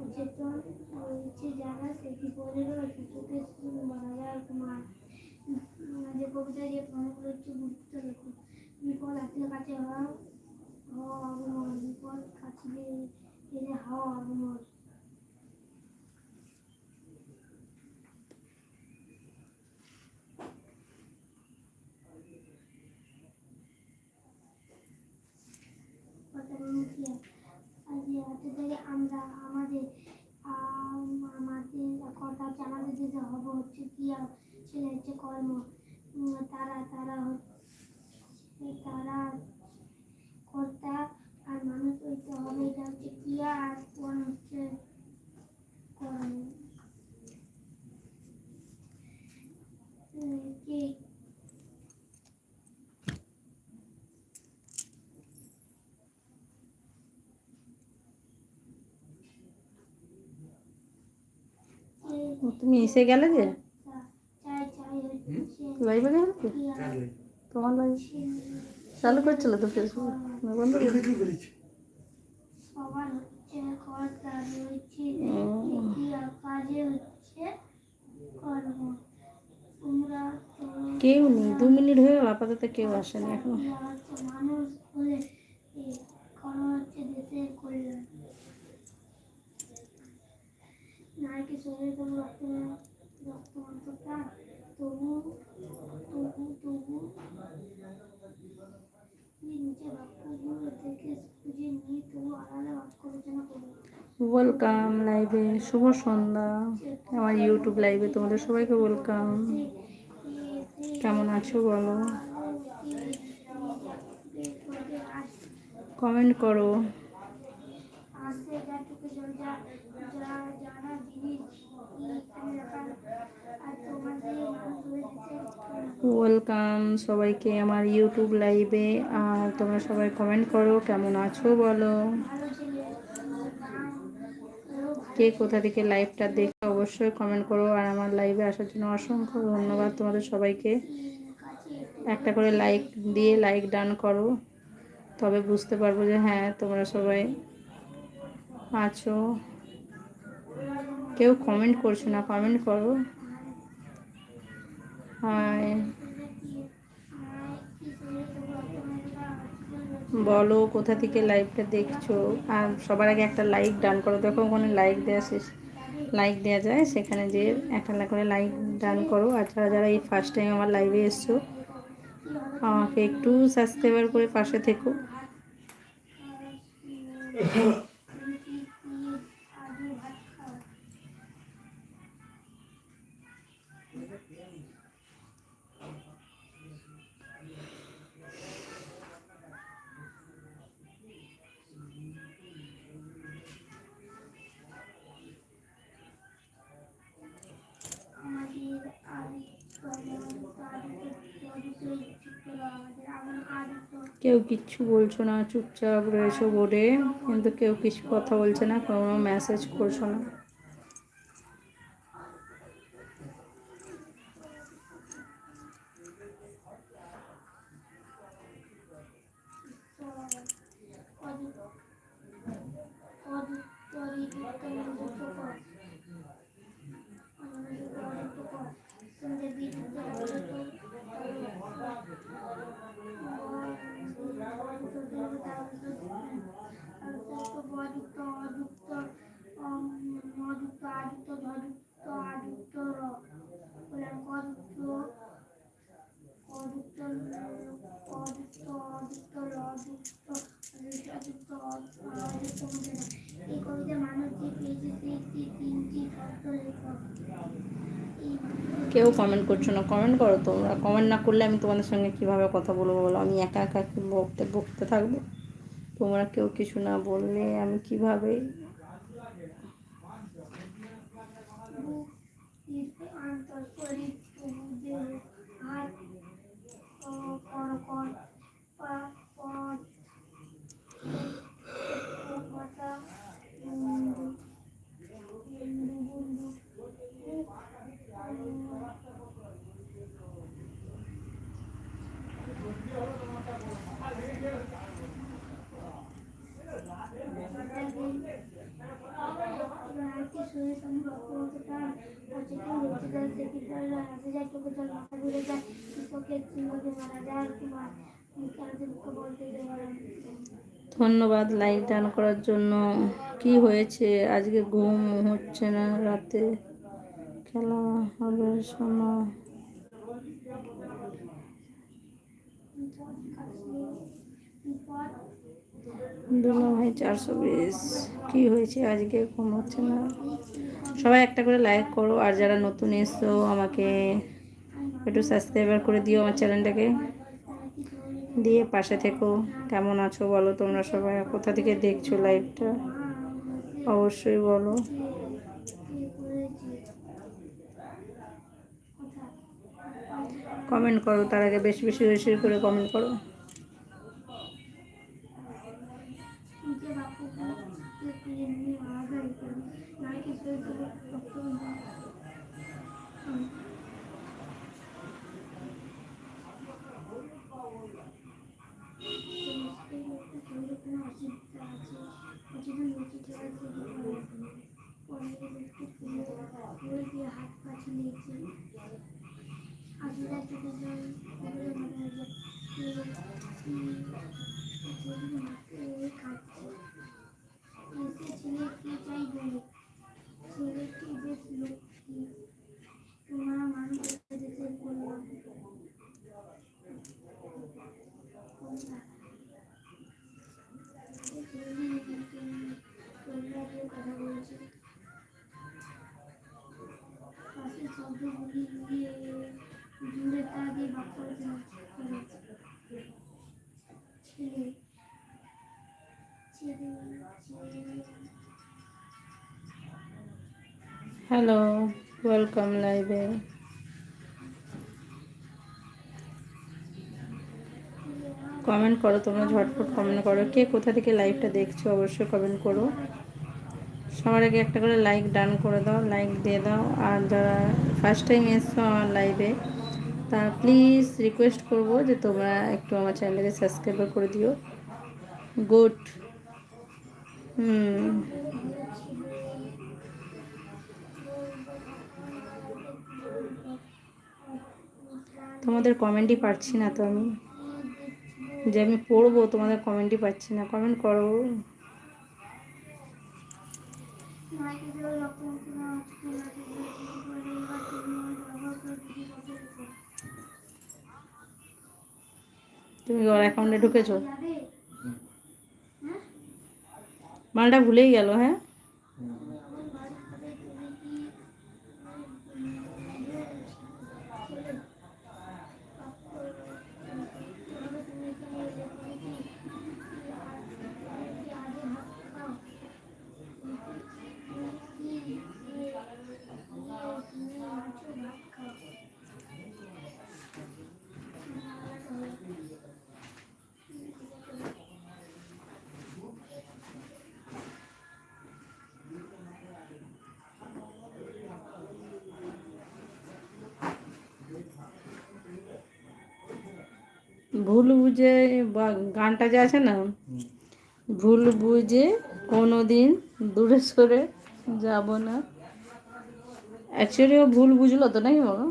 অচেতন হচ্ছে যারা সে জীবনেরও শিশুকে কুমার কবিতা যে প্রণগুলো হচ্ছে গুরুত্ব বিপদ হাতের কাছে হওয়া হওয়া বিপদ কাছে হাওয়া অবমন হচ্ছে, আমাদের দেশে হব হচ্ছে কি আর ছেলে হচ্ছে কর্ম তারা তারা হচ্ছে, তারা কর্তা আর মানুষ হইতে হবে, এটা হচ্ছে ক্রিয়া আর কোন হচ্ছে কর্ম? কে কে তুমি এসে গেলে যে? চাই চাই লাইভে গেলে কি? তোমার লাইভ চালু করছিল তো ফেসবুক। বন্ধ করে সবার হচ্ছে কর্তা রয়েছে কাজে হচ্ছে? কর্ম তোমরা কেউ নেই। দু মিনিট হয়ে গেল আপাতত কেউ আসেনি এখনও ক্রিয়া হচ্ছে মানুষ হলে এই কর্ম হচ্ছে দেশের কল্যাণ নারীকে শরীরে তবু রক্ত রক্ত অন্তটা তবু তবু তবু এই নিচে বাক্যগুলো থেকে খুঁজে নিয়ে তবু আলাদা বাক্য রচনা করব ওয়েলকাম লাইভে শুভ সন্ধ্যা। আমার ইউটিউব লাইভে তোমাদের সবাইকে ওয়েলকাম কেমন আছো বলো? কমেন্ট করো। ওয়েলকাম সবাইকে আমার ইউটিউব লাইভে আর তোমরা সবাই কমেন্ট করো, কেমন আছো বলো? কে কোথা থেকে লাইভটা দেখে অবশ্যই কমেন্ট করো। আর আমার লাইভে আসার জন্য অসংখ্য ধন্যবাদ তোমাদের সবাইকে। একটা করে লাইক দিয়ে লাইক ডান করো। তবে বুঝতে পারব যে হ্যাঁ তোমরা সবাই আছো। কেউ কমেন্ট করছ না কমেন্ট করো। হাই বলো, কোথা থেকে লাইভটা দেখছ? আর সবার আগে একটা লাইক ডান করো। দেখো, ওখানে লাইক দেওয়া শেষ। লাইক দেওয়া যায়, সেখানে যে একটা করে লাইক ডান করো। আর যারা যারা এই ফার্স্ট টাইম আমার লাইভে এসছো, আমাকে একটু সাবস্ক্রাইবার করে পাশে থেকো। কেউ কিচ্ছু বলছো না, চুপচাপ রয়েছো বোর্ডে, কিন্তু কেউ কিছু কথা বলছে না, কোনো মেসেজ করছ না। এই কবিতা যে পেয়েছে সেই তিনটি লেখক কেউ কমেন্ট করছ না। কমেন্ট করো তোমরা কমেন্ট না করলে আমি তোমাদের সঙ্গে কীভাবে কথা বলব বলো? আমি একা একা কি বকতে বকতে থাকব। তোমরা কেউ কিছু না বললে আমি কীভাবে? অন্তর শরীর তবু দেহ হাত ও করকর পা পদ ও মাথা মুন্ডু মুন্ডু মুন্ডু মুখ সামনে রক্ত রক্ত টান আছে কেউ রক্ত জল থেকে জল আসে যায় চোখে জল মাথা ঘুরে যায় চোখের চিহ্নতে মারা যায় তোমার মুখে আছে মুখে বলতে দেওয়া ধন্যবাদ লাইক দান করার জন্য। কি হয়েছে? আজকে ঘুম হচ্ছে না, রাতে খেলা হবে সময় ভাই চারশো বিশ। কী হয়েছে? আজকে ঘুম হচ্ছে না। সবাই একটা করে লাইক করো, আর যারা নতুন এসছো আমাকে একটু সাবস্ক্রাইবার করে দিও আমার চ্যানেলটাকে দিয়ে পাশে থেকো। কেমন আছো বলো তোমরা সবাই? কোথা থেকে দেখছ লাইভটা অবশ্যই বলো। কমেন্ট করো, তার আগে বেশি বেশি বেশি করে কমেন্ট করো। হাত পাশে নিয়েছে আসলে হ্যালো ওয়েলকাম লাইভে কমেন্ট করো তোমরা ঝটফট কমেন্ট করো। কে কোথা থেকে লাইভটা দেখছ অবশ্যই কমেন্ট করো। সবার আগে একটা করে লাইক ডান করে দাও লাইক দিয়ে দাও। আর যারা ফার্স্ট টাইম এসছো আমার লাইভে তা প্লিজ রিকোয়েস্ট করব যে তোমরা একটু আমার চ্যানেলকে সাবস্ক্রাইব করে দিও। গুড হুম। তোমাদের কমেন্টই পাচ্ছি না তো আমি। যে আমি পড়ব, তোমাদের কমেন্টই পাচ্ছি না। কমেন্ট করো। তুমি ওর অ্যাকাউন্টে ঢুকেছো? মালটা ভুলেই গেল হ্যাঁ ভুল বুঝে গানটা যে আছে না, ভুল বুঝে কোনো দিন দূরে সরে যাব না। অ্যাকচুয়ালি ও ভুল বুঝলো তো নাকি বলো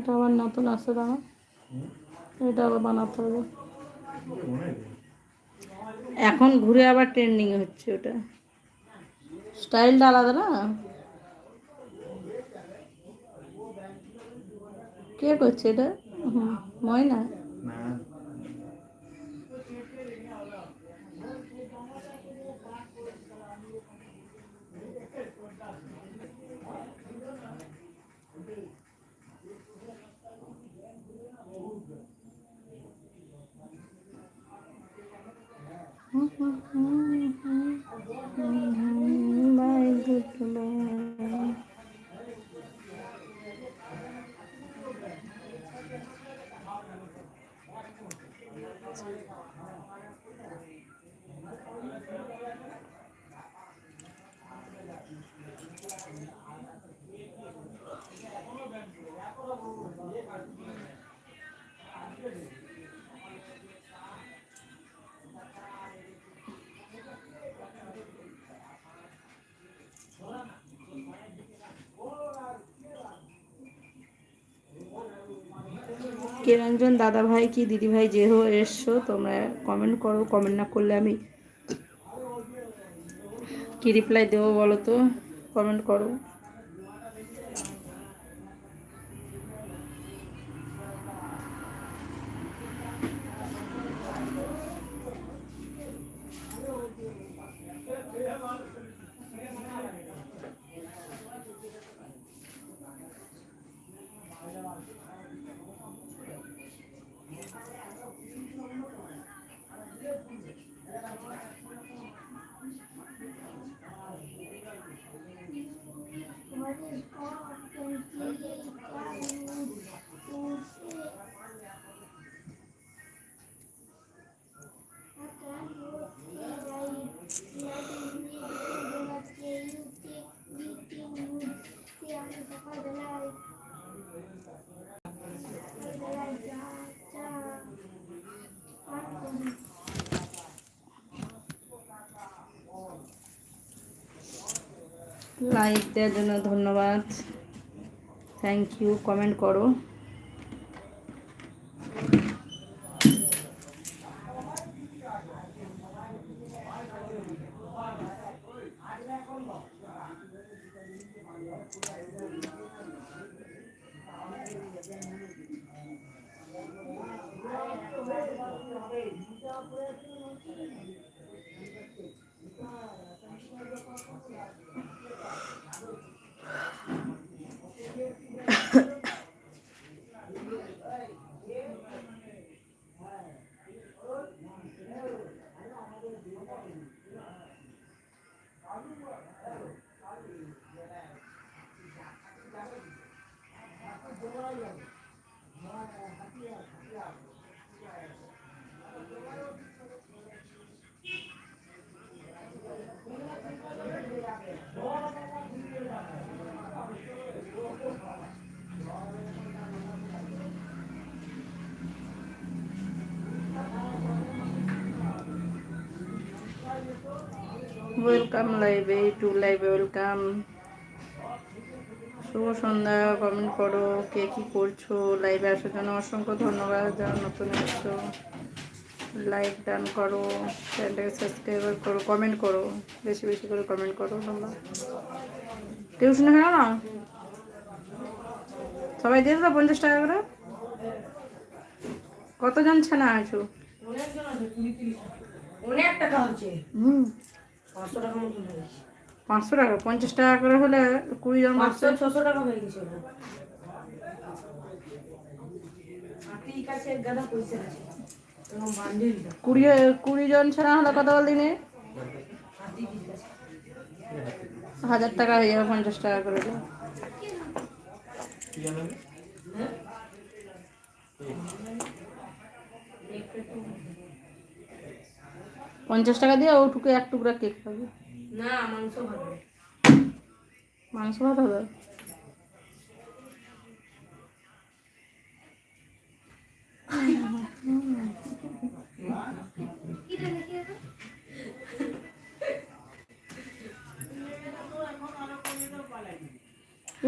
এটা আবার নতুন আছে দাঁড়া এটা আবার বানাতে হবে। এখন ঘুরে আবার ট্রেন্ডিং হচ্ছে ওটা। স্টাইলটা আলাদা না? কে করছে এটা? হুম, ময়না? না। বাই গুড কেরঞ্জন দাদা ভাই কি দিদি ভাই যে হো এসছো তোমরা কমেন্ট করো কমেন্ট না করলে আমি কি রিপ্লাই দেবো বলো তো? কমেন্ট করো। লাইক দেওয়ার জন্য ধন্যবাদ। থ্যাংক ইউ কমেন্ট করো। ওয়েলকাম লাইভে টু লাইভে ওয়েলকাম শুভ সন্ধ্যা কমেন্ট করো কে কি করছ লাইভে আসার জন্য অসংখ্য ধন্যবাদ যারা নতুন এসছো। লাইক ডান করো চ্যানেলটাকে সাবস্ক্রাইব করো কমেন্ট করো বেশি বেশি করে কমেন্ট করো তোমরা। টিউশনে খেলো না? সবাই দিয়ে দাও পঞ্চাশ টাকা করে। কতজন ছানা আছো? অনেক টাকা হচ্ছে। হুম। পাঁচশো টাকা পঞ্চাশ টাকা করে হলে কুড়ি জন পাঁচশো ছশো টাকা হয়ে গেছে কুড়ি কুড়ি জন ছাড়া হলে কত বল দিনে হাজার টাকা হয়ে যাবে পঞ্চাশ টাকা করে। হ্যাঁ একটা একটু পঞ্চাশ টাকা দিয়ে ওটুকু এক টুকরা কেক পাবে না মাংস ভালো। মাংস ভাত হবে?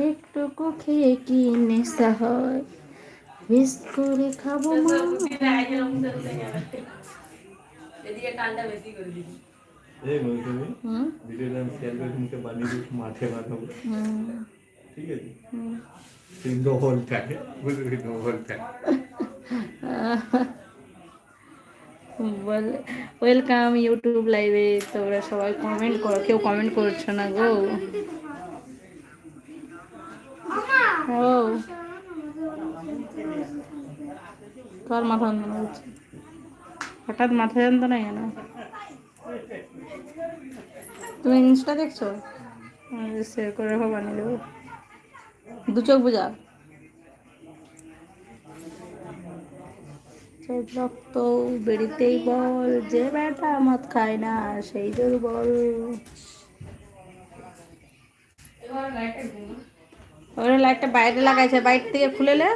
একটুকু খেয়ে কি নেশা হয় বিস্কুট খাব মা। এদিকে কালটা বেশি করে দিবি। এই বল তুমি হুম? ভিডিওটা আমি শেয়ার করে মুখে বানিয়ে দিচ্ছি মাঠে বানাবো। ঠিক আছে? সেই ডবল থাকে বুঝলি ডবল থাকে ওয়েলকাম ইউটিউব লাইভে তোমরা সবাই কমেন্ট করো। কেউ কমেন্ট করছ না গো। ও। তোর মাথা যন্ত্রণা হচ্ছে হঠাৎ মাথা যন্ত্রণা কেন? তুমি ইনস্টা দেখছ? শেয়ার করে রাখো বানিয়ে দেবো। দু চোখ বুঝা। রক্ত বেরিতেই বল যে বেটা মদ খায় না সেই দুর্বল। ওরে লাইটটা বাইরে লাগাইছে বাইরে থেকে খুলেলে?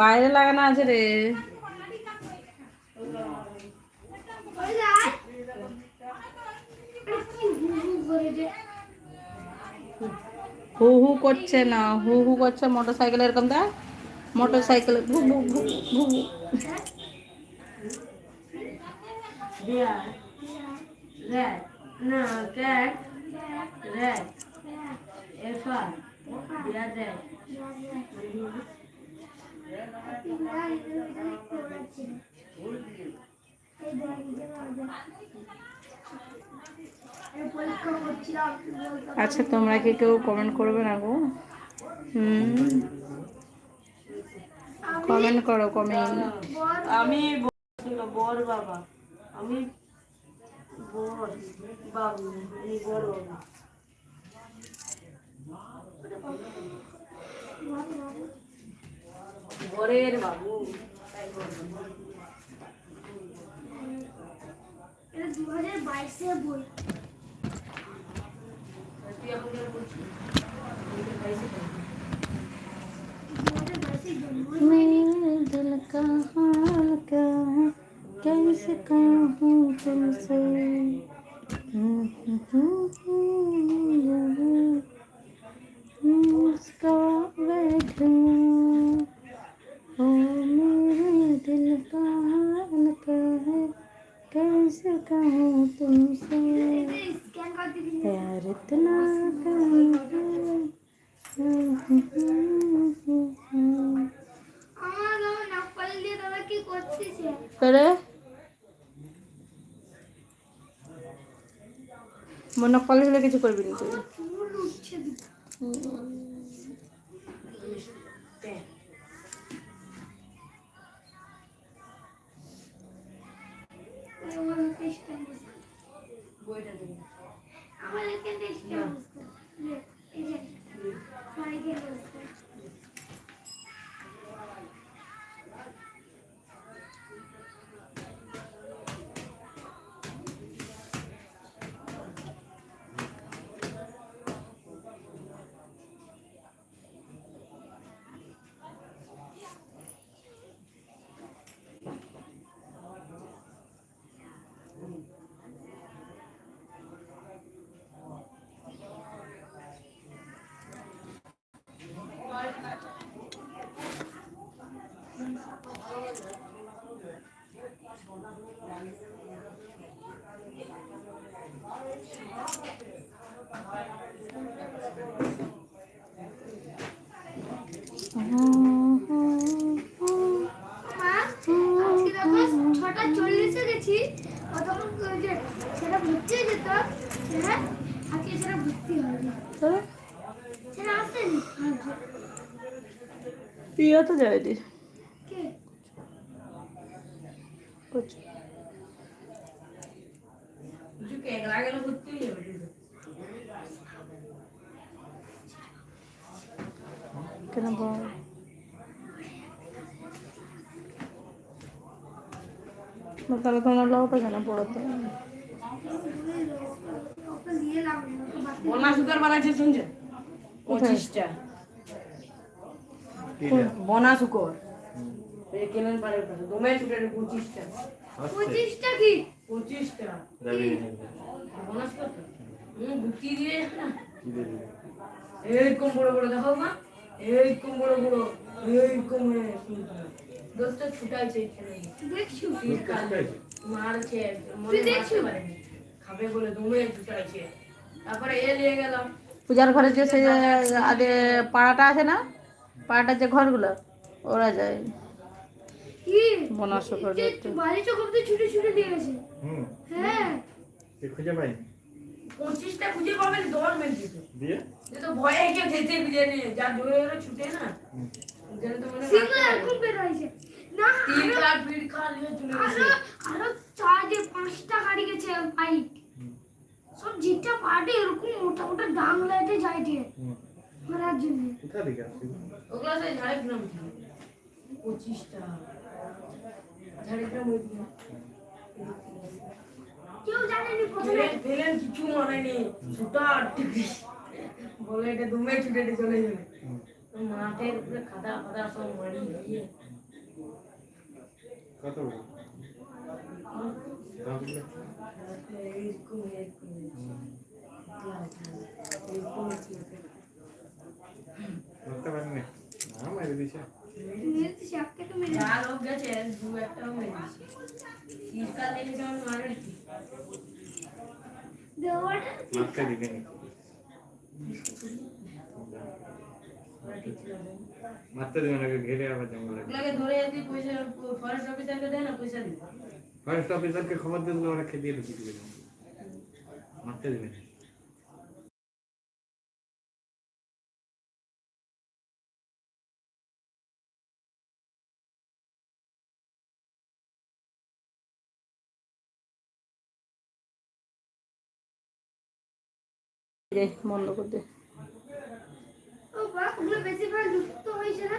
বাইরে লাগানো আছে রে ওই যায় কি হু হু করছে না হু হু করছে মোটর সাইকেল এরকম দেয় মোটর সাইকেল ঘু ঘু ঘু ঘু ঘু। Bear. Rat. No, cat. Rat. Elephant. Bear rat. পরীক্ষা করছিলাম কি বলতাম আচ্ছা তোমরা কি কেউ কমেন্ট করবে না গো? কমেন্ট করো কমেন্ট আমি বর বাবা। আমি বর বাবু, আমি বর বাবা। বরের বাবু। দু হাজার বাইশে বই তুই এখন কেন বলছিস? আমি তো খাইছি তো। দু হাজার বাইশে জন্ম मेरे दिल का हाल क्या है कैसे कहूँ तुमसे मुस्का बैठूं ओ मेरे दिल का हाल क्या है कैसे कहूँ तुमसे স্ক্যান করতে দিন प्यार इतना আমার বাবা নাকপাল দিয়ে দাদা কি করতেছে করে মনে কলেজ হলে কিছু করবি না তুই আমার টেস্টটা বুঝতে বইটা দিবি। আমার এখানে টেস্টটা বুঝতে এই যে সাইকেল বুঝতে মা আজকে দেখো ছটা চল্লিশে গেছি ও তখন যে সেটা ভর্তি যেত হ্যাঁ আজকে সেটা ভর্তি হয়নি সেটা আসেনি। প্রিয় তো যায়নি কে করছে কিছু ক্যাংরা গেলে ভর্তি হয়ে যাবে কিন্তু। কেন বল না, তাহলে তোমার লোকটা কেন পড়াতে। ওকে নিয়ে লাভ নেই, ওকে বাদ দিয়ে বনা সুগার বানাচ্ছে শুনছে পঁচিশটা? বনা কেলেন পারে দমে পঁচিশটা। পঁচিশটা কি? পঁচিশটা। বনা শুকর তো? হুম গুটি দিয়ে? এইরকম বড় বড় দেখো মা। এইরকম বড় বড় এইরকম দোস্ত ছুটাইছে এখানে। দেখছ। মারছে মনে দেখছ? খাবে বলে দমে ছুটাইছে তারপরে এ নিয়ে গেলাম। পূজার ঘরে যে সে আগে পাড়াটা আছে না? পাড়াটার যে ঘরগুলো ওরা যায়। বাড়ি চোখে ছুটে ছুটে দিয়ে গেছে। হ্যাঁ। খুঁজে পাই পঁচিশটা খুঁজে পাবেন দশ মিনিট দিয়ে? তো ভয়ে কেউ জোরে জোরে ছুটে না। মনে পঁচিশটা। ঝাড়গ্রাম কেউ জানেনি প্রথমে ফেলেন কিছু মানেনি ছুটা বলে এটা দুমে ছুটে চলে যাবে। মাঠের উপরে খাদা ফাদা সব মারি দিয়ে কত বড় তাহলে এইরকম এরকম এরকম ধরতে পারিনি না মেরে দিছে মেরেছে সাপ থেকে মেরে যা লোক গেছে দু একটাও মেরেছে শীতকাল দেখে যেমন মারে কি দেওয়াটা মারতে দিকে নি ওরা ঠিক ছিল না। মারতে দিবে না ঘেরে আবার জঙ্গলে ধরে যদি পয়সা ফরেস্ট অফিসারকে দেয় না পয়সা দিবে ফরেস্ট অফিসারকে খবর দিয়ে দিলে ওরা খেতে ঢুকিয়ে দিবে মারতে দিবে বন্ধ করে দে ওগুলো বেশিরভাগ লুপ্ত হয়েছে না?